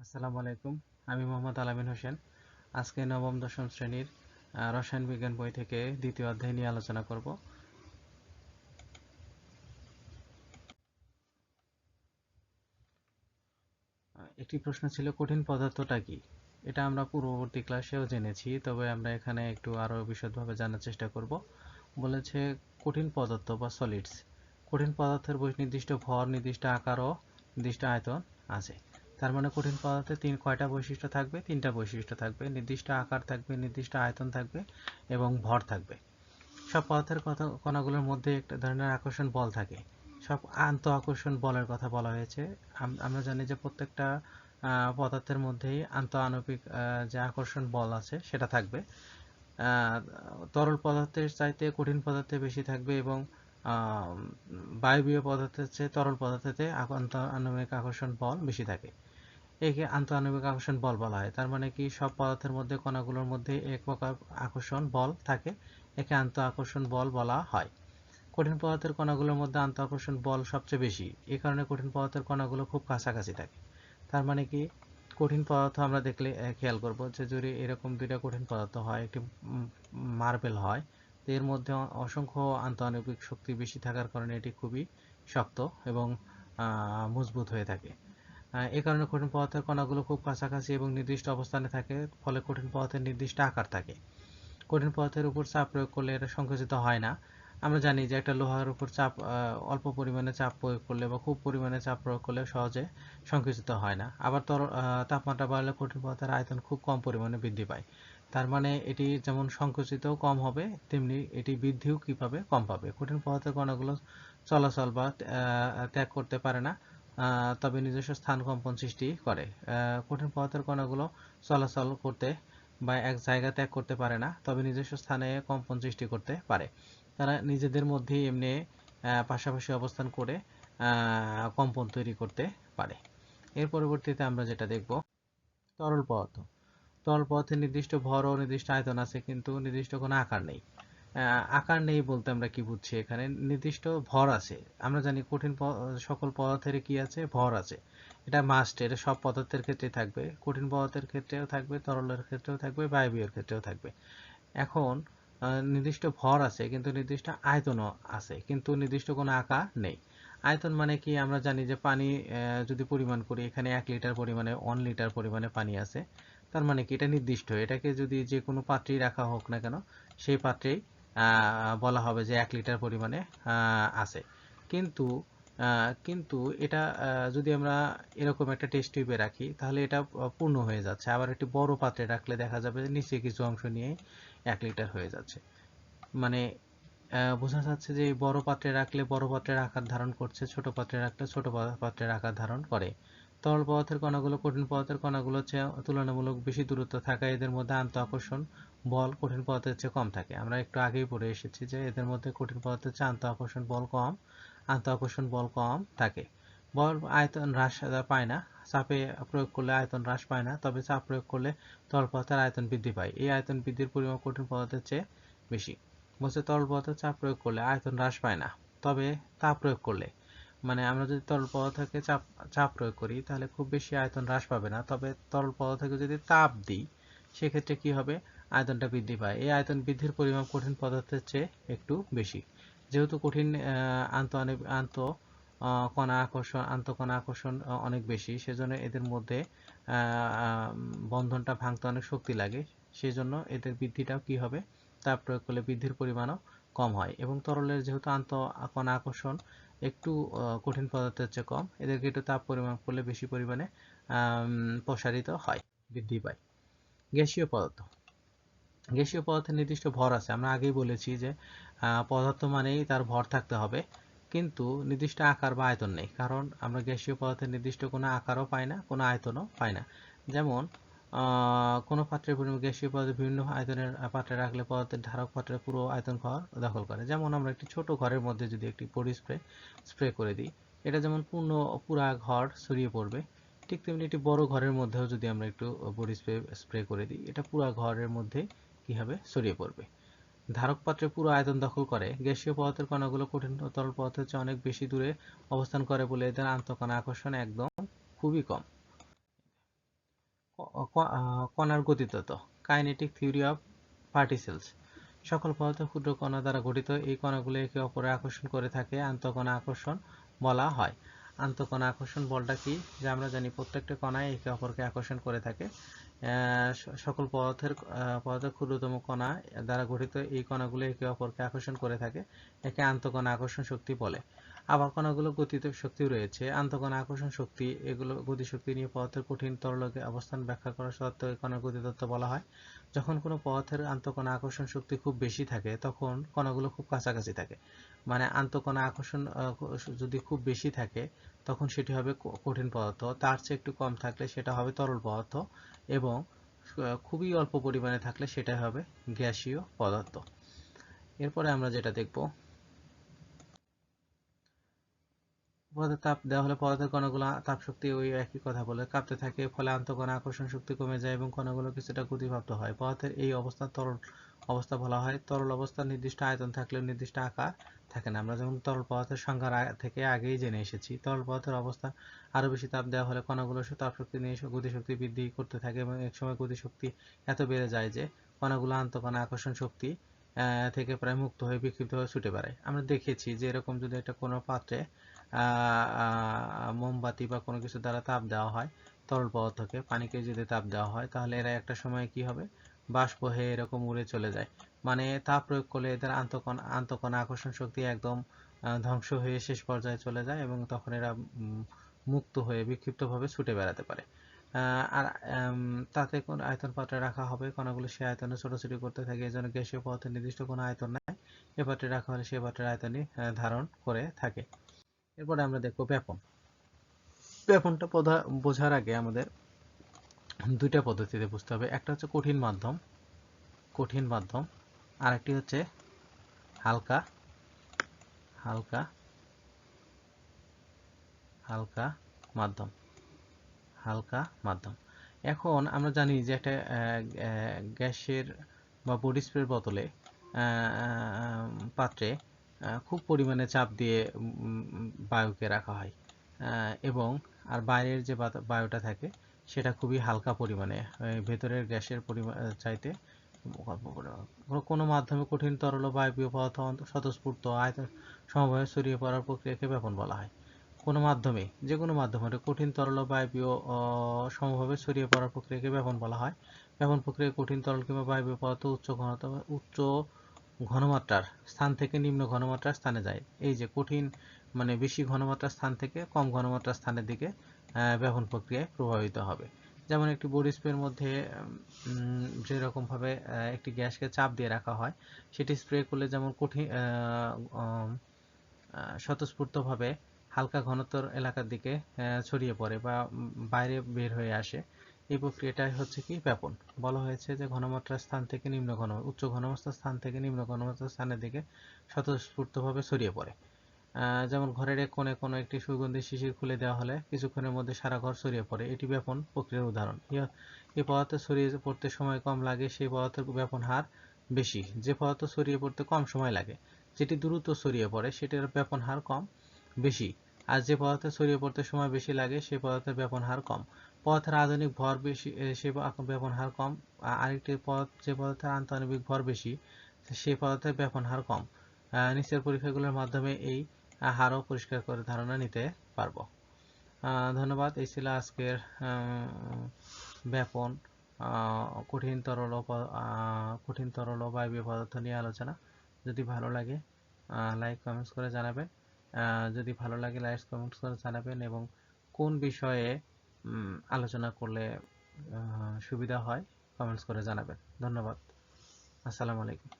আসসালামু আলাইকুম। আমি মোহাম্মদ আলামিন হোসেন। আজকে নবম, দশম শ্রেণির রসায়ন বিজ্ঞান বই থেকে দ্বিতীয় অধ্যায় নিয়ে আলোচনা করব। একটি প্রশ্ন ছিল, কঠিন পদার্থটা কি? এটা আমরা পূর্ববর্তী ক্লাসেও জেনেছি, তবে আমরা এখানে একটু আরও বিশদভাবে জানার চেষ্টা করব। বলেছে, কঠিন পদার্থ বা সলিডস কঠিন পদার্থের বৈ- নির্দিষ্ট ভর, নির্দিষ্ট আকার ও নির্দিষ্ট আয়তন আছে। তার মানে কঠিন পদার্থে তিন, কয়টা বৈশিষ্ট্য থাকবে? তিনটা বৈশিষ্ট্য থাকবে। নির্দিষ্ট আকার থাকবে, নির্দিষ্ট আয়তন থাকবে এবং ভর থাকবে। সব পদার্থের কথা কণাগুলোর মধ্যে একটা ধরনের আকর্ষণ বল থাকে। সব আন্ত আকর্ষণ বলের কথা বলা হয়েছে। আমরা জানি যে প্রত্যেকটা পদার্থের মধ্যেই আন্ত আণবিক যে আকর্ষণ বল আছে সেটা থাকবে। তরল পদার্থের চাইতে কঠিন পদার্থে বেশি থাকবে এবং বায়বীয় পদার্থের চেয়ে তরল পদার্থেতে আক- আন্ত আণবিক আকর্ষণ বল বেশি থাকে। একে আন্তঃআণবিক আকর্ষণ বল বলা হয়। তার মানে কি? সব পদার্থের মধ্যে কণাগুলোর মধ্যে এক প্রকার আকর্ষণ বল থাকে। একে আন্ত আকর্ষণ বল বলা হয়। কঠিন পদার্থের কণাগুলোর মধ্যে আন্তঃ আকর্ষণ বল সবচেয়ে বেশি। এই কারণে কঠিন পদার্থের কণাগুলো খুব কাছাকাছি থাকে। তার মানে কি? কঠিন পদার্থ আমরা দেখলে খেয়াল করব যে যদি এরকম দুইটা কঠিন পদার্থ হয়, একটি মার্বেল হয় এর মধ্যে অসংখ্য আন্তঃআণবিক শক্তি বেশি থাকার কারণে এটি খুবই শক্ত এবং মজবুত হয়ে থাকে। এই কারণে কঠিন পদার্থের কণাগুলো খুব কাছাকাছি এবং নির্দিষ্ট অবস্থানে থাকে, ফলে কঠিন পদার্থের নির্দিষ্ট আকার থাকে। কঠিন পদার্থের উপর চাপ প্রয়োগ করলে এটা সংকুচিত হয় না। আমরা জানি যে একটা লোহার উপর চাপ অল্প পরিমাণে চাপ প্রয়োগ করলে বা খুব পরিমাণে চাপ প্রয়োগ করলে সহজে সংকুচিত হয় না। আবার তর তাপমাত্রা বাড়লে কঠিন পদার্থের আয়তন খুব কম পরিমাণে বৃদ্ধি পায়। তার মানে এটি যেমন সংকুচিতও কম হবে, তেমনি এটি বৃদ্ধিও কি পাবে কম পাবে? কঠিন পদার্থের কণাগুলো চলাচল বা ত্যাগ করতে পারে না তবে নিজস্ব স্থান কম্পন সৃষ্টি করে। কঠিন পদার্থের কণাগুলো চলাচল করতে বা এক জায়গা ত্যাগ করতে পারে না, তবে নিজস্ব স্থানে কম্পন সৃষ্টি করতে পারে। তারা নিজেদের মধ্যেই এমনি পাশাপাশি অবস্থান করে কম্পন তৈরি করতে পারে। এর পরবর্তীতে আমরা যেটা দেখব, তরল পদার্থ। তরল পদার্থের নির্দিষ্ট ভর ও নির্দিষ্ট আয়তন আছে, কিন্তু নির্দিষ্ট কোনো আকার নেই। আকার নেই বলতে আমরা কি বুঝছি এখানে? নির্দিষ্ট ভর আছে। আমরা জানি কঠিন সকল পদার্থের কি আছে? ভর আছে। এটা মাস্ট এটা সব পদার্থের ক্ষেত্রে থাকবে। কঠিন পদার্থের ক্ষেত্রেও থাকবে, তরলের ক্ষেত্রেও থাকবে বায়বীয়ের ক্ষেত্রেও থাকবে। এখন নির্দিষ্ট ভর আছে, কিন্তু নির্দিষ্ট আয়তনও আছে, কিন্তু নির্দিষ্ট কোনো আকার নেই। আয়তন মানে কি? আমরা জানি যে পানি যদি পরিমাণ করি, এখানে এক লিটার পরিমাণে ওয়ান লিটার পরিমাণে পানি আছে। তার মানে কি? এটা নির্দিষ্ট। এটাকে যদি যে কোনো পাত্রেই রাখা হোক না কেন, সেই পাত্রেই বলা হবে যে এক লিটার পরিমাণে আছে। কিন্তু কিন্তু এটা যদি আমরা এরকম একটা টেস্ট টিউবে রাখি, তাহলে এটা পূর্ণ হয়ে যাচ্ছে। আবার একটি বড় পাত্রে রাখলে দেখা যাবে যে নিচে কিছু অংশ নিয়ে এক লিটার হয়ে যাচ্ছে। মানে বোঝা যাচ্ছে যে বড় পাত্রে রাখলে বড় পাত্রের আকার ধারণ করছে, ছোট পাত্রে রাখলে ছোট পাত্রের আকার ধারণ করে। তরল পদার্থের কণাগুলো কঠিন পদার্থের কণাগুলোর চেয়ে তুলনামূলক বেশি দূরত্ব থাকায় এদের মধ্যে আন্ত আকর্ষণ, বল কঠিন পদার্থের চেয়ে কম থাকে। আমরা একটু আগেই পড়ে এসেছি যে এদের মধ্যে কঠিন পদার্থের চেয়ে আন্ত আকর্ষণ বল কম, আন্ত আকর্ষণ বল কম থাকে। বল আয়তন হ্রাস পায় না, চাপে প্রয়োগ করলে আয়তন হ্রাস পায় না, তবে চাপ প্রয়োগ করলে তরল পদার্থের আয়তন বৃদ্ধি পায়। এই আয়তন বৃদ্ধির পরিমাণ কঠিন পদার্থের চেয়ে বেশি। বলছে তরল পদার্থের চাপ প্রয়োগ করলে আয়তন হ্রাস পায় না, তবে তাপ প্রয়োগ করলে। মানে আমরা যদি তরল পদার্থকে চাপ চাপ প্রয়োগ করি, তাহলে খুব বেশি আয়তন হ্রাস পাবে না। তবে তরল পদার্থকে যদি তাপ দিই, সেক্ষেত্রে কি হবে? আয়তনটা বৃদ্ধি পায়। এই আয়তন বৃদ্ধির পরিমাণ কঠিন পদার্থের চেয়ে একটু বেশি। যেহেতু কঠিন আন্ত আন্ত কণা আকর্ষণ আন্তঃকণা আকর্ষণ অনেক বেশি, সেজন্য এদের মধ্যে বন্ধনটা ভাঙতে অনেক শক্তি লাগে। সেজন্য এদের বৃদ্ধিটাও কি হবে? তাপ প্রয়োগ করলে বৃদ্ধির পরিমাণও কম হয়। এবং তরলের যেহেতু আন্ত, কণা আকর্ষণ একটু কঠিন পদার্থের চেয়ে কম। এদেরকে একটু তাপ পরিমাপ করলে বেশি পরিমাণে প্রসারিত হয়, বৃদ্ধি পায়। গ্যাসীয় পদার্থ। গ্যাসীয় পদার্থের নির্দিষ্ট ভর আছে। আমরা আগেই বলেছি যে পদার্থ মানেই তার ভর থাকতে হবে। কিন্তু নির্দিষ্ট আকার বা আয়তন নেই। কারণ আমরা গ্যাসীয় পদার্থের নির্দিষ্ট কোনো আকারও পাই না, কোনো আয়তনও পাই না। যেমন কোনো পাত্রের পরিমাণ গ্যাসীয় পদার্থ বিভিন্ন আয়তনের পাত্রে রাখলে পদার্থের ধারক পাত্রের পুরো আয়তন ঘর দখল করে। যেমন আমরা একটি ছোট ঘরের মধ্যে যদি একটি বডি স্প্রে স্প্রে করে দিই, এটা যেমন পূর্ণ, পুরা ঘর ছড়িয়ে পড়বে, ঠিক তেমনি একটি বড় ঘরের মধ্যেও যদি আমরা একটু বডি স্প্রে স্প্রে করে দিই, এটা পুরা ঘরের মধ্যে কি হবে ছড়িয়ে পড়বে? ধারক পাত্রে পুরো আয়তন দখল করে, গ্যাসীয় পদার্থের কণাগুলো কঠিন তরল পদার্থের চেয়ে অনেক বেশি দূরে অবস্থান করে বলে এদের আন্তঃকণা আকর্ষণ একদম খুবই কম। কণার গতিতত্ত্ব কাইনেটিক থিওরি অফ পার্টিসেলস সকল পদার্থ ক্ষুদ্র কণা দ্বারা গঠিত এই কণাগুলো একে অপরে আকর্ষণ করে থাকে আন্তঃকণা আকর্ষণ বলা হয়। আন্তঃকণা আকর্ষণ বলটা কি? যে আমরা জানি প্রত্যেকটা কণায় একে অপরকে আকর্ষণ করে থাকে। সকল পদার্থের আহ, পদার্থের ক্ষুদ্রতম কণা দ্বারা গঠিত এই কণাগুলো একে অপরকে আকর্ষণ করে থাকে একে আন্তঃকণা আকর্ষণ শক্তি বলে। আবার কণাগুলো গতিত শক্তি রয়েছে, আন্তঃকণা আকর্ষণ শক্তি, এগুলো গতিশক্তি নিয়ে পদার্থের কঠিন তরলকে অবস্থান ব্যাখ্যা করা সত্ত্বেও কণার গতিতত্ত্ব বলা হয়। যখন কোনো পদার্থের আন্তঃকণা আকর্ষণ শক্তি খুব বেশি থাকে, তখন কণাগুলো খুব কাছাকাছি থাকে। মানে আন্তঃকণা আকর্ষণ যদি খুব বেশি থাকে, তখন সেটি হবে কঠিন পদার্থ। তার চেয়ে একটু কম থাকলে সেটা হবে তরল পদার্থ এবং খুবই অল্প পরিমাণে থাকলে সেটা হবে গ্যাসীয় পদার্থ। এরপরে আমরা যেটা দেখব পদার্থের তাপ দেওয়া হলে পদার্থের কণাগুলো তাপ শক্তি ওই একই কথা বলে। কাঁপতে থাকে, ফলে আন্তঃকণা আকর্ষণ শক্তি কমে যায় এবং কণাগুলো কিছুটা গতিপ্রাপ্ত হয়। পদার্থের এই অবস্থা তরল অবস্থা বলা হয়। তরল অবস্থার নির্দিষ্ট আয়তন থাকলেও নির্দিষ্ট আকার থাকে না। আমরা যেমন তরল পদার্থের আগে থেকে আগেই জেনে এসেছি, তরল পদার্থের অবস্থা আরও বেশি তাপ দেওয়া হলে কণাগুলো তাপ শক্তি নিয়ে গতিশক্তি বৃদ্ধি করতে থাকে এবং এক সময় গতিশক্তি এত বেড়ে যায় যে কণাগুলো আন্তঃকণা আকর্ষণ শক্তি থেকে প্রায় মুক্ত হয়ে বিক্ষিপ্ত হয়ে ছুটে বেড়ায়। আমরা দেখেছি যে এরকম যদি একটা কোনো পাত্রে মোমবাতি বা কোনো কিছু দ্বারা তাপ দেওয়া হয়, তরল পদার্থকে, পানিকে যদি তাপ দেওয়া হয়, তাহলে এরা একটা সময় কি হবে? বাষ্প হয়ে এরকম উড়ে চলে যায়। মানে তাপ প্রয়োগ করলে এদের আন্তঃকণা আন্তঃকণা আকর্ষণ শক্তি একদম ধ্বংস হয়ে শেষ পর্যায়ে চলে যায় এবং তখন এরা মুক্ত হয়ে বিক্ষিপ্তভাবে ছুটে বেড়াতে পারে। আর তাতে কোন আয়তন পাত্রে রাখা হবে, কণাগুলো সে আয়তনে ছোটাছুটি করতে থাকে এই জন্য গ্যাসীয় পদার্থের নির্দিষ্ট কোনো আয়তন নাই। এ পাত্রে রাখা হলে সে পাত্রের আয়তনই ধারণ করে থাকে। এরপরে আমরা দেখব ব্যাপন। ব্যাপনটা বোঝা- বোঝার আগে আমাদের দুইটা পদ্ধতিতে বুঝতে হবে। একটা হচ্ছে কঠিন মাধ্যম কঠিন মাধ্যম, আরেকটি হচ্ছে হালকা হালকা হালকা মাধ্যম হালকা মাধ্যম। এখন আমরা জানি যে একটা গ্যাসের বা বডি স্প্রের বোতলে পাত্রে খুব পরিমাণে চাপ দিয়ে বায়ুকে রাখা হয়। এবং আর বাইরের যে বায়ুটা থাকে, সেটা খুবই হালকা পরিমাণে ভেতরের গ্যাসের পরিমাণ চাইতে। কোনো মাধ্যমে কঠিন তরল বায়বীয় পদার্থ স্বতঃস্ফূর্ত আয়তন সমভাবে ছড়িয়ে পড়ার প্রক্রিয়াকে ব্যাপন বলা হয়। কোনো মাধ্যমে, যে কোনো মাধ্যমে কঠিন তরল বায়বীয় সমভাবে ছড়িয়ে পড়ার প্রক্রিয়াকে ব্যাপন বলা হয়। ব্যাপন প্রক্রিয়ায় কঠিন তরল কিংবা বায়বীয় পদার্থ উচ্চ ঘনত্ব উচ্চ ঘনমাত্রার স্থান থেকে নিম্ন ঘনমাত্রার স্থানে যায়। এই যে কঠিন মানে বেশি ঘনমাত্রার স্থান থেকে কম ঘনমাত্রার স্থানের দিকে ব্যাপন প্রক্রিয়ায় প্রভাবিত হবে। যেমন একটি বডি মধ্যে উম, যেরকম ভাবে একটি গ্যাসকে চাপ দিয়ে রাখা হয় সেটি স্প্রে করলে যেমন কঠিন স্বতঃস্ফূর্তভাবে হালকা ঘনত্বর এলাকার দিকে ছড়িয়ে পড়ে বা বাইরে বের হয়ে আসে। এই প্রক্রিয়াটাই হচ্ছে কি? ব্যাপন। বলা হয়েছে যে ঘনমাত্রার স্থান থেকে নিম্ন ঘন, উচ্চ ঘনমাত্রার স্থান থেকে নিম্ন ঘনমাত্রার স্থানের দিকে স্বতঃস্ফূর্তভাবে ছড়িয়ে পড়ে। যেমন ঘরের এক কোণে কোনো একটি সুগন্ধি শিশির খুলে দেওয়া হলে কিছুক্ষণের মধ্যে সারা ঘর ছড়িয়ে পড়ে। এটি ব্যাপন প্রক্রিয়ার উদাহরণ। এই পদার্থ ছড়িয়ে পড়তে সময় কম লাগে, সেই পদার্থের ব্যাপন হার বেশি। যে পদার্থ ছড়িয়ে পড়তে কম সময় লাগে, যেটি দ্রুত ছড়িয়ে পড়ে, সেটির ব্যাপন হার কম বেশি। আর যে পদার্থে ছড়িয়ে পড়তে সময় বেশি লাগে, সেই পদার্থের ব্যাপন হার কম। পদার্থের আধুনিক ভর বেশি সে বা- ব্যাপন হার কম। আরেকটি পদার্থ যে পদার্থের আন্তঃআণবিক ভর বেশি, সে পদার্থের ব্যাপন হার কম। নিচের পরীক্ষাগুলোর মাধ্যমে এই হারও পরিষ্কার করে ধারণা নিতে পারব। ধন্যবাদ। এই ছিল আজকের ব্যাপন কঠিন তরল কঠিন তরল বায়বীয় পদার্থ নিয়ে আলোচনা। যদি ভালো লাগে লাইক কমেন্টস করে জানাবেন। যদি ভালো লাগে লাইক কমেন্টস করে জানাবেন এবং কোন বিষয়ে আলোচনা করলে সুবিধা হয় কমেন্টস করে জানাবেন। ধন্যবাদ। আসসালামু আলাইকুম।